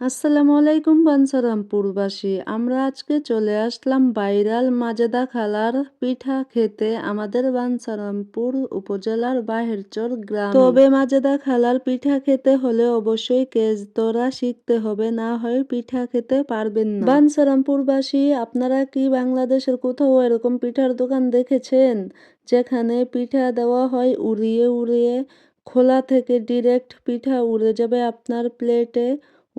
আসসালামু আলাইকুম বাঞ্ছারামপুরবাসী আমরা আজকে চলে আসলাম বাইরাল মাজেদা খালার পিঠা খেতে আমাদের বানসারামপুর উপজেলার বাহেরচর গ্রাম। তবে মাজেদা খালার পিঠা খেতে হলে অবশ্যই কেজতরা শিখতে হবে, না হয় পিঠা খেতে পারবেন না। বাঞ্ছারামপুরবাসী আপনারা কি বাংলাদেশের কোথাও এরকম পিঠার দোকান দেখেছেন? যেখানে পিঠা দেওয়া হয় উড়িয়ে উড়িয়ে, খোলা থেকে ডিরেক্ট পিঠা উড়ে যাবে আপনার প্লেটে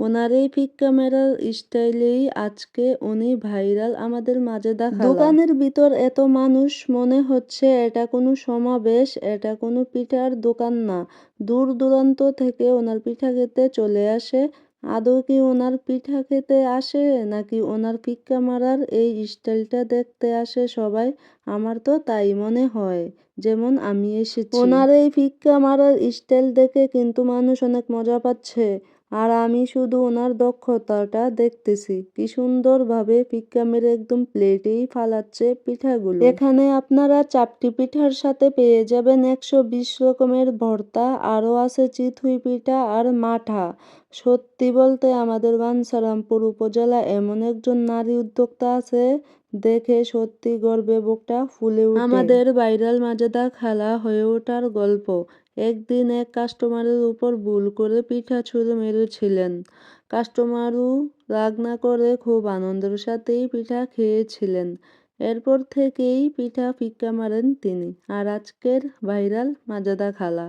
ওনার এই পিক ক্যামেরার স্টাইলেই আজকে উনি ভাইরাল আমাদের মাঝে দেখা দোকানের ভিতর এত মানুষ মনে হচ্ছে এটা কোনো সমাবেশ এটা কোনো পিঠার দোকান না। দূর দূরান্ত থেকে ওনার পিঠা খেতে চলে আসে। আদৌ কি ওনার পিঠা খেতে আসে নাকি ওনার পিক্কা মারার এই স্টাইলটা দেখতে আসে সবাই? আমার তো তাই মনে হয় যেমন আমি এসেছি। ওনার এই ফিক্কা মারার স্টাইল দেখে কিন্তু মানুষ অনেক মজা পাচ্ছে। আর আমি শুধু ওনার দক্ষতাটা দেখতেছি। কি সুন্দরভাবে পিক্কা মেরে একদম প্লেটেই ফালাচ্ছে পিঠাগুলো। এখানে আপনারা চাপটি পিঠার সাথে পেয়ে যাবেন একশো বিশ রকমের ভর্তা, আরও আছে চিথুই পিঠা আর মাঠা। সত্যি বলতে আমাদের বানসারামপুর উপজেলা এমন একজন নারী উদ্যোক্তা আছে দেখে সত্যি গর্বে বুকটা ফুলে উঠে। আমাদের ভাইরাল মাজেদা খালা হয়ে ওঠার গল্প। একদিন এক কাস্টমারের উপর ভুল করে পিঠা ছুঁড়ে মেরেছিলেন। কাস্টমারও রাগ না করে খুব আনন্দের সাথেই পিঠা খেয়েছিলেন। এরপর থেকেই পিঠা ফিক্কা মারেন তিনি। আর আজকের ভাইরাল মাজাদা খালা।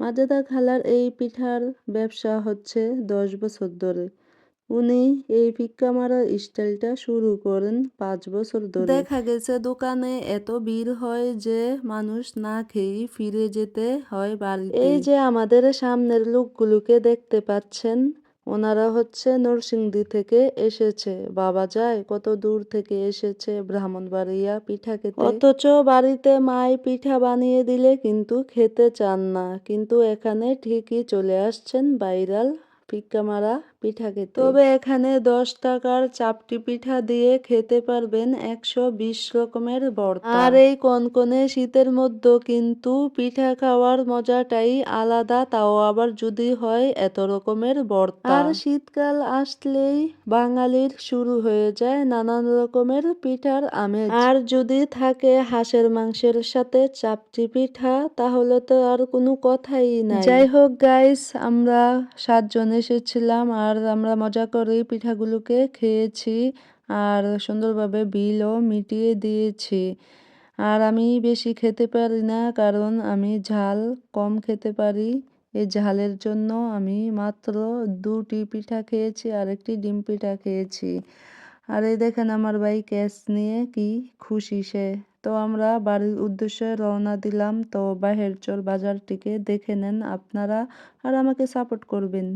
মাজাদা খালার এই পিঠার ব্যবসা হচ্ছে দশ বছর ধরে। উনি এই ফিক্কা মারার স্টাইলটা শুরু করেন পাঁচ বছর ধরে। দেখা গেছে দোকানে এত ভিড় হয় যে মানুষ না খেয়েই ফিরে যেতে হয় বাড়ি এই যে আমাদের সামনের লোকগুলোকে দেখতে পাচ্ছেন ওনারা হচ্ছে নরসিংদী থেকে এসেছে। বাবা যায় কত দূর থেকে এসেছে ব্রাহ্মণবাড়িয়া পিঠা খেতে। অথচ বাড়িতে মায় পিঠা বানিয়ে দিলে কিন্তু খেতে চান না কিন্তু এখানে ঠিকই চলে আসছেন বাইরাল ফিক্কা মারা পিঠা খেতে। তবে এখানে দশ টাকার চাপটি পিঠা দিয়ে খেতে পারবেন একশো বিশ রকমের ভর্তা। আর এই কনকনে শীতের মধ্যে কিন্তু পিঠা খাওয়ার মজাটাই আলাদা তাও আবার যদি হয় এত রকমের ভর্তা। আর শীতকাল আসলেই বাঙালির শুরু হয়ে যায় নানান রকমের পিঠার আমেজ। আর যদি থাকে হাঁসের মাংসের সাথে চাপটি পিঠা তাহলে তো আর কোনো কথাই নাই। যাই হোক গাইস আমরা সাতজন এসেছিলাম আর আমরা মজা করে পিঠাগুলোকে খেয়েছি আর সুন্দরভাবে বিলও মিটিয়ে দিয়েছি। আর আমি বেশি খেতে পারি না কারণ আমি ঝাল কম খেতে পারি। এই ঝালের জন্য আমি মাত্র দুটি পিঠা খেয়েছি আর একটি ডিম পিঠা খেয়েছি। আর এই দেখেন আমার ভাই ক্যাশ নিয়ে কি খুশি সে। তো আমরা বাড়ির উদ্দেশ্যে রওনা দিলাম। তো বাহের চর বাজারটিকে দেখে নেন আপনারা আর আমাকে সাপোর্ট করবেন।